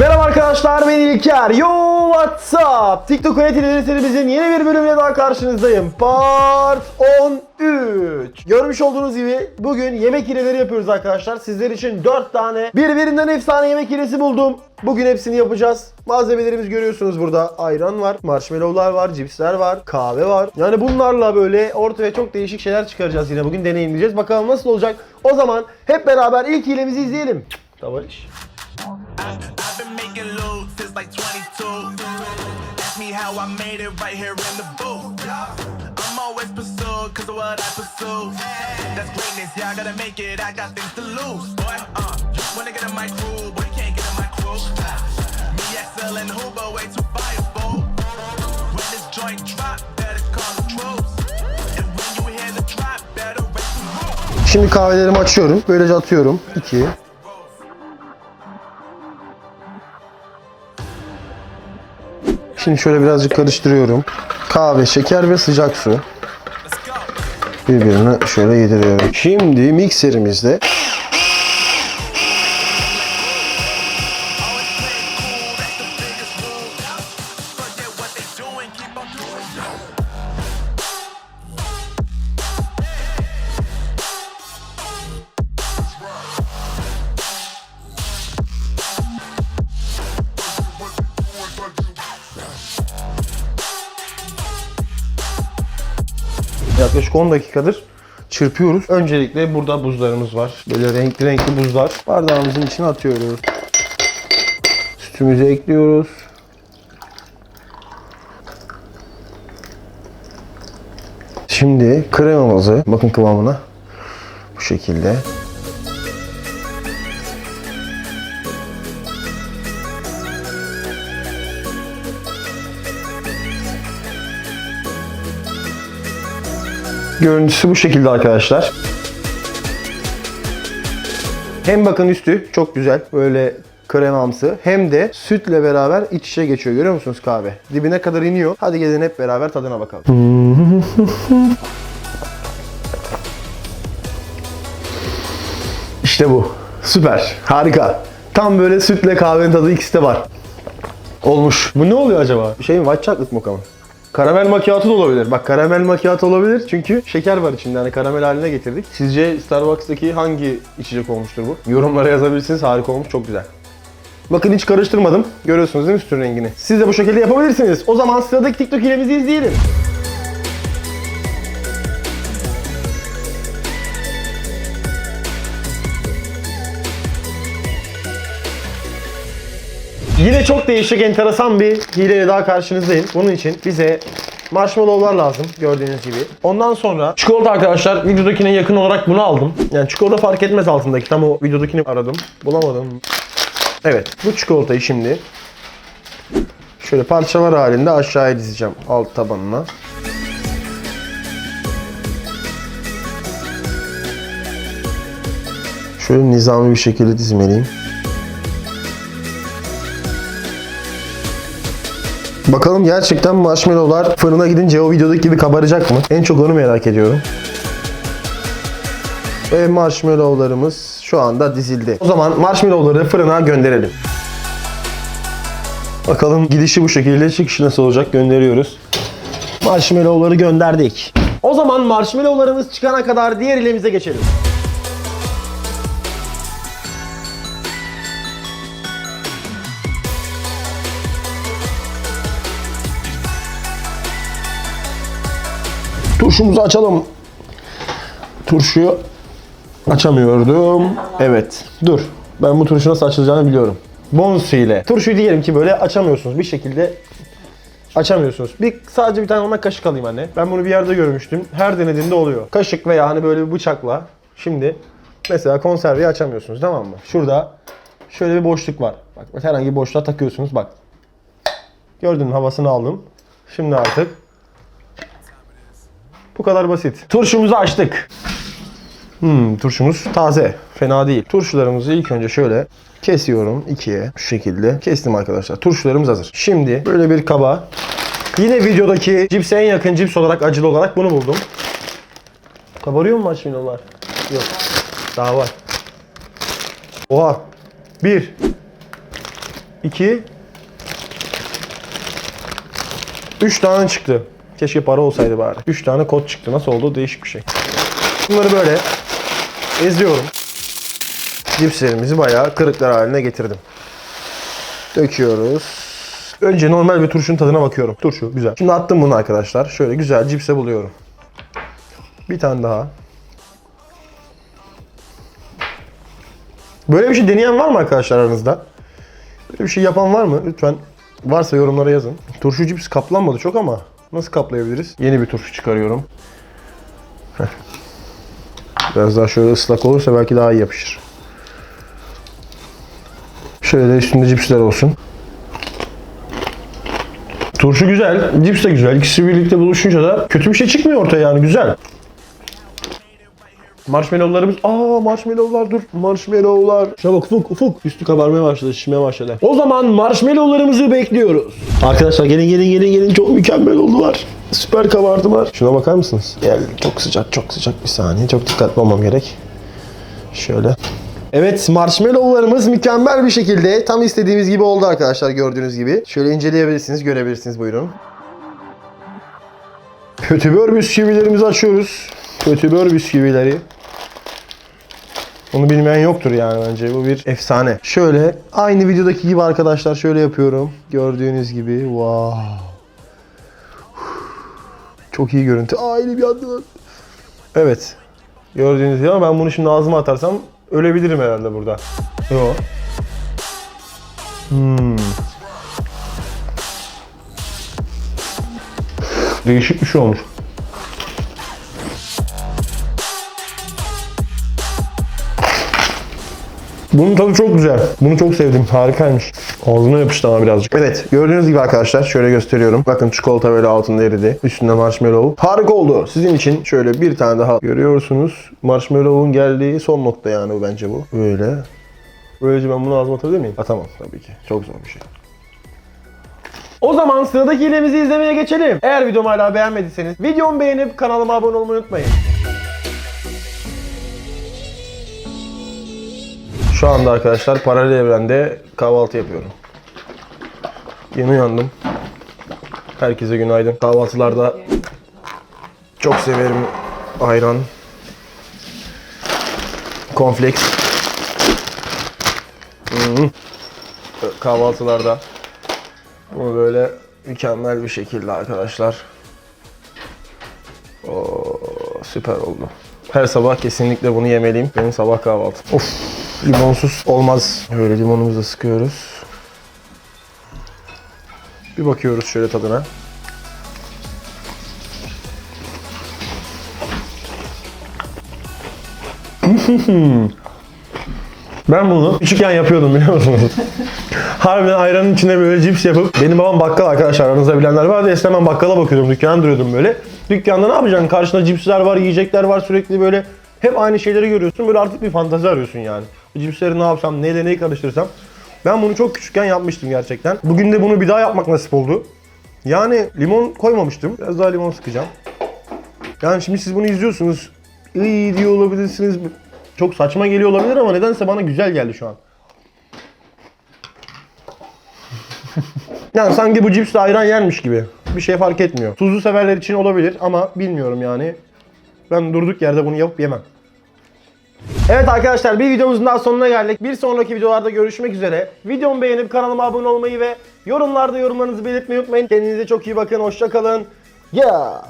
Merhaba arkadaşlar ben İlker. Yo what's up? TikTok Hayat serimizin yeni bir bölümüyle daha karşınızdayım. Part 13. Görmüş olduğunuz gibi bugün yemek hileleri yapıyoruz arkadaşlar. Sizler için 4 tane birbirinden efsane yemek hilesi buldum. Bugün hepsini yapacağız. Malzemelerimiz görüyorsunuz burada. Ayran var, marshmallowlar var, cipsler var, kahve var. Yani bunlarla böyle ortaya çok değişik şeyler çıkaracağız yine. Bugün deneyimleyeceğiz. Bakalım nasıl olacak. O zaman hep beraber ilk hilemizi izleyelim. Tavalış. How I made it right here in the booth. I'm always pursued cause of what I pursue. That's greatness, yeah, I gotta make it, I got things to lose. Boy, uh, wanna get in my crew, but you can't get in my crew. Me, XL and Hoover, way too firefull. When this joint drop, better call the troops. And when you hear the drop, better raise the. Şimdi kahvelerimi açıyorum. Böylece atıyorum. 2. Şimdi şöyle birazcık karıştırıyorum. Kahve, şeker ve sıcak su. Birbirine şöyle yediriyorum. Şimdi mikserimizde yaklaşık 10 dakikadır çırpıyoruz. Öncelikle burada buzlarımız var. Böyle renkli renkli buzlar. Bardağımızın içine atıyoruz. Sütümüzü ekliyoruz. Şimdi kremamızı bakın kıvamına bu şekilde Görüntüsü bu şekilde arkadaşlar. Hem bakın üstü çok güzel böyle kremamsı hem de sütle beraber iç içe geçiyor. Görüyor musunuz kahve? Dibine kadar iniyor. Hadi gelin hep beraber tadına bakalım. İşte bu. Süper. Harika. Tam böyle sütle kahvenin tadı ikisi de var. Olmuş. Bu ne oluyor acaba? Şey mi? White chocolate mocha mı? Karamel macchiato da olabilir. Bak karamel macchiato olabilir çünkü şeker var içinde. Hani karamel haline getirdik. Sizce Starbucks'taki hangi içecek olmuştur bu? Yorumlara yazabilirsiniz. Harika olmuş. Çok güzel. Bakın hiç karıştırmadım. Görüyorsunuz değil mi sütün rengini? Siz de bu şekilde yapabilirsiniz. O zaman sıradaki TikTok hilemizi izleyelim. Yine çok değişik, enteresan bir hileyle daha karşınızdayım. Bunun için bize marshmallowlar lazım gördüğünüz gibi. Ondan sonra çikolata arkadaşlar videodakine yakın olarak bunu aldım. Yani çikolata fark etmez altındaki. Tam o videodakini aradım. Bulamadım. Evet bu çikolatayı şimdi şöyle parçalar halinde aşağıya dizeceğim alt tabanına. Şöyle nizami bir şekilde dizmeliyim. Bakalım gerçekten marshmallowlar fırına gidince o videodaki gibi kabaracak mı? En çok onu merak ediyorum. Ve marshmallowlarımız şu anda dizildi. O zaman marshmallowları fırına gönderelim. Bakalım gidişi bu şekilde, çıkışı nasıl olacak gönderiyoruz. Marshmallowları gönderdik. O zaman marshmallowlarımız çıkana kadar diğer ilemize geçelim. Turşumuzu açalım. Turşuyu açamıyordum. Evet. Dur. Ben bu turşu nasıl açılacağını biliyorum. Bonsu ile. Turşuyu diyelim ki böyle açamıyorsunuz. Bir şekilde açamıyorsunuz. Bir sadece bir tane ona kaşık alayım anne. Ben bunu bir yerde görmüştüm. Her denediğimde oluyor. Kaşık veya hani böyle bir bıçakla. Şimdi mesela konserveyi açamıyorsunuz tamam mı? Şurada şöyle bir boşluk var. Bak herhangi bir boşluğa takıyorsunuz bak. Gördün mü havasını aldım. Şimdi artık bu kadar basit. Turşumuzu açtık. Hmm, turşumuz taze. Fena değil. Turşularımızı ilk önce şöyle kesiyorum ikiye. Şu şekilde. Kestim arkadaşlar. Turşularımız hazır. Şimdi böyle bir kaba. Yine videodaki cipse en yakın cips olarak acılı olarak bunu buldum. Kabarıyor mu marshmallowlar? Yok. Daha var. Oha. Bir. İki. Üç tane çıktı. Keşke para olsaydı bari. Üç tane kod çıktı. Nasıl oldu? Değişik bir şey. Bunları böyle eziyorum. Cipslerimizi bayağı kırıklar haline getirdim. Döküyoruz. Önce normal bir turşunun tadına bakıyorum. Turşu güzel. Şimdi attım bunu arkadaşlar. Şöyle güzel cipse buluyorum. Bir tane daha. Böyle bir şey deneyen var mı arkadaşlar aranızda? Böyle bir şey yapan var mı? Lütfen varsa yorumlara yazın. Turşu cips kaplanmadı çok ama nasıl kaplayabiliriz? Yeni bir turşu çıkarıyorum. Biraz daha şöyle ıslak olursa belki daha iyi yapışır. Şöyle üstünde cipsler olsun. Turşu güzel, cips de güzel. İkisi birlikte buluşunca da kötü bir şey çıkmıyor ortaya yani güzel. Marshmallowlarımız... Aa marshmallowlar dur. Marshmallowlar. Şuna bak ufuk ufuk. Üstü kabarmaya başladı, şişmeye başladı. O zaman marshmallowlarımızı bekliyoruz. Arkadaşlar gelin gelin gelin gelin. Çok mükemmel oldular. Süper kabardılar. Şuna bakar mısınız? Geldim. Çok sıcak çok sıcak. Bir saniye. Çok dikkatli olmam gerek. Şöyle. Evet marshmallowlarımız mükemmel bir şekilde tam istediğimiz gibi oldu arkadaşlar gördüğünüz gibi. Şöyle inceleyebilirsiniz, görebilirsiniz buyurun. Kötübör bisküvilerimizi açıyoruz. Kötübör bisküvileri. Onu bilmeyen yoktur yani bence. Bu bir efsane. Şöyle aynı videodaki gibi arkadaşlar şöyle yapıyorum. Gördüğünüz gibi. Wow. Çok iyi görüntü. Aa elim yandı lan. Evet. Gördüğünüz gibi ama ben bunu şimdi ağzıma atarsam ölebilirim herhalde burada. Yo. Hmm. Değişik bir şey olmuş. Bunun tadı çok güzel. Bunu çok sevdim. Harikaymış. Ağzıma yapıştı ama birazcık. Evet gördüğünüz gibi arkadaşlar şöyle gösteriyorum. Bakın çikolata böyle altında eridi. Üstünde marshmallow. Harika oldu. Sizin için şöyle bir tane daha görüyorsunuz. Marshmallow'un geldiği son nokta yani bu bence bu. Böyle. Böylece ben bunu ağzıma atabilir miyim? Atamam tabii ki. Çok zor bir şey. O zaman sıradaki hilemizi izlemeye geçelim. Eğer videomu hala beğenmediyseniz videomu beğenip kanalıma abone olmayı unutmayın. Şu anda arkadaşlar paralel evrende kahvaltı yapıyorum. Yeni uyandım. Herkese günaydın. Kahvaltılarda çok severim ayran, konfleks. Hmm. Kahvaltılarda bu böyle mükemmel bir şekilde arkadaşlar. Oo, süper oldu. Her sabah kesinlikle bunu yemeliyim. Benim sabah kahvaltım. Of, limonsuz olmaz. Böyle limonumuzu da sıkıyoruz. Bir bakıyoruz şöyle tadına. Ben bunu küçükken yapıyordum biliyor musunuz? Harbiden ayranın içine böyle cips yapıp benim babam bakkal arkadaşlar aranızda bilenler vardı. Eskiden ben bakkala bakıyordum dükkana duruyordum böyle. Dükkanda ne yapacaksın? Karşında cipsler var, yiyecekler var sürekli böyle. Hep aynı şeyleri görüyorsun. Böyle artık bir fantazi arıyorsun yani. Cipsleri ne yapsam, neyle neyi karıştırsam. Ben bunu çok küçükken yapmıştım gerçekten. Bugün de bunu bir daha yapmak nasip oldu. Yani limon koymamıştım. Biraz daha limon sıkacağım. Yani şimdi siz bunu izliyorsunuz. İyi diyor olabilirsiniz. Çok saçma geliyor olabilir ama nedense bana güzel geldi şu an. Yani sanki bu cipsle ayran yermiş gibi. Bir şey fark etmiyor. Tuzlu severler için olabilir ama bilmiyorum yani. Ben durduk yerde bunu yapıp yemem. Evet arkadaşlar bir videomuzun daha sonuna geldik. Bir sonraki videolarda görüşmek üzere. Videomu beğenip kanalıma abone olmayı ve yorumlarda yorumlarınızı belirtmeyi unutmayın. Kendinize çok iyi bakın. Hoşça kalın. Yeah.